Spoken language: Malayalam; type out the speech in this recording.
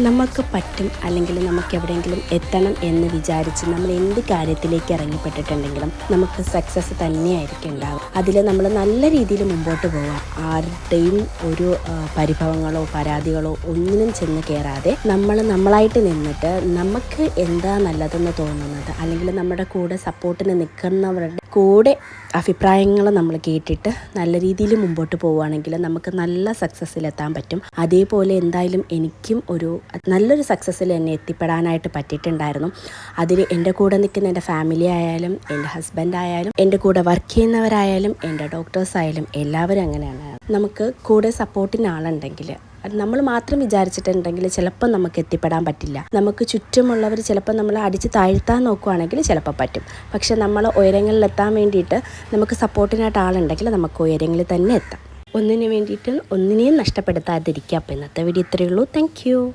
നമുക്ക് പറ്റും അല്ലെങ്കിൽ നമുക്ക് എവിടെയെങ്കിലും എത്തണം എന്ന് വിചാരിച്ച് നമ്മൾ എന്ത് കാര്യത്തിലേക്ക് ഇറങ്ങിപ്പെട്ടിട്ടുണ്ടെങ്കിലും നമുക്ക് സക്സസ് തന്നെയായിരിക്കും ഉണ്ടാവും അതിൽ നമ്മൾ നല്ല രീതിയിൽ മുമ്പോട്ട് പോവാം. ആരുടെയും ഒരു പരിഭവങ്ങളോ പരാതികളോ ഒന്നിനും ചെന്ന് കയറാതെ നമ്മൾ നമ്മളായിട്ട് നിന്നിട്ട് നമുക്ക് എന്താ നല്ലതെന്ന് തോന്നുന്നത് അല്ലെങ്കിൽ നമ്മുടെ കൂടെ സപ്പോർട്ടിന് നിൽക്കുന്നവരുടെ കൂടെ അഭിപ്രായങ്ങൾ നമ്മൾ കേട്ടിട്ട് നല്ല രീതിയിൽ മുമ്പോട്ട് പോവുകയാണെങ്കിൽ നമുക്ക് നല്ല സക്സസ്സിലെത്താൻ പറ്റും. അതേപോലെ എന്തായാലും എനിക്കും ഒരു നല്ലൊരു സക്സസ്സിൽ എന്നെ എത്തിപ്പെടാനായിട്ട് പറ്റിയിട്ടുണ്ടായിരുന്നു. അതിൽ എന്റെ കൂടെ നിൽക്കുന്ന എന്റെ ഫാമിലി ആയാലും എന്റെ ഹസ്ബൻഡ് ആയാലും എന്റെ കൂടെ വർക്ക് ചെയ്യുന്നവരായാലും എന്റെ ഡോക്ടേഴ്സ് ആയാലും എല്ലാവരും അങ്ങനെയാണ്. നമുക്ക് കൂടെ സപ്പോർട്ടിന് ആളുണ്ടെങ്കിൽ നമ്മൾ മാത്രം വിചാരിച്ചിട്ടുണ്ടെങ്കിൽ ചിലപ്പോൾ നമുക്ക് എത്തിപ്പെടാൻ പറ്റില്ല. നമുക്ക് ചുറ്റുമുള്ളവർ ചിലപ്പോൾ നമ്മൾ അടിച്ച് താഴ്ത്താൻ നോക്കുവാണെങ്കിൽ ചിലപ്പോൾ പറ്റും. പക്ഷെ നമ്മൾ ഉയരങ്ങളിലെത്താൻ വേണ്ടിയിട്ട് നമുക്ക് സപ്പോർട്ടിനായിട്ട് ആളുണ്ടെങ്കിൽ നമുക്ക് ഉയരങ്ങളിൽ തന്നെ എത്താം. ഒന്നിനു വേണ്ടിയിട്ട് ഒന്നിനെയും നഷ്ടപ്പെടുത്താതിരിക്കുക. അപ്പോൾ ഇന്നത്തെ വീഡിയോ ഇത്രയേ ഉള്ളൂ. താങ്ക്